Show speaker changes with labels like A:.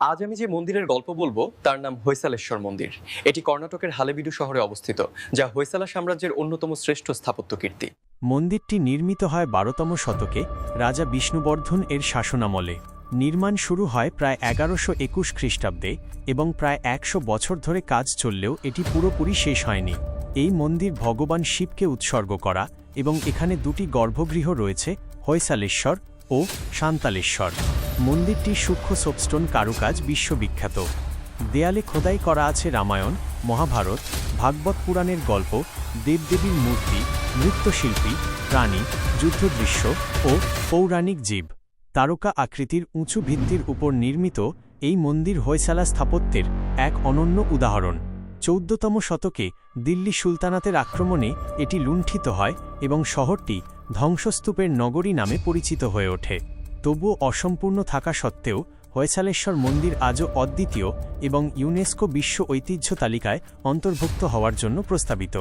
A: আজ আমি যে মন্দিরের গল্প বলব, তার নাম হৈসালেশ্বর মন্দির। এটি কর্ণাটকের হালেবিডু শহরে অবস্থিত, যা হৈসালা সাম্রাজ্যের অন্যতম শ্রেষ্ঠ স্থাপত্য কীর্তি।
B: মন্দিরটি নির্মিত হয় বারোতম শতকে রাজা বিষ্ণুবর্ধন এর শাসনামলে। নির্মাণ শুরু হয় প্রায় এগারোশো একুশ খ্রিস্টাব্দে এবং প্রায় একশো বছর ধরে কাজ চললেও এটি পুরোপুরি শেষ হয়নি। এই মন্দির ভগবান শিবকে উৎসর্গ করা এবং এখানে দুটি গর্ভগৃহ রয়েছে, হৈসালেশ্বর ও শান্তালেশ্বর মন্দিরটি সূক্ষ্ম সোপস্টোন কারুকাজ বিশ্ববিখ্যাত। দেয়ালে খোদাই করা আছে রামায়ণ, মহাভারত, ভাগবত পুরাণের গল্প, দেবদেবীর মূর্তি, নৃত্যশিল্পী, প্রাণী, যুদ্ধদৃশ্য ও পৌরাণিক জীব। তারকা আকৃতির উঁচু ভিত্তির উপর নির্মিত এই মন্দির হৈসালা স্থাপত্যের এক অনন্য উদাহরণ। চৌদ্দতম শতকে দিল্লি সুলতানাতের আক্রমণে এটি লুণ্ঠিত হয় এবং শহরটি ধ্বংসস্তূপের নগরী নামে পরিচিত হয়ে ওঠে। তবুও অসম্পূর্ণ থাকা সত্ত্বেও হয়েছালেশ্বর মন্দির আজও অদ্বিতীয় এবং ইউনেস্কো বিশ্ব ঐতিহ্য তালিকায় অন্তর্ভুক্ত হওয়ার জন্য প্রস্তাবিত।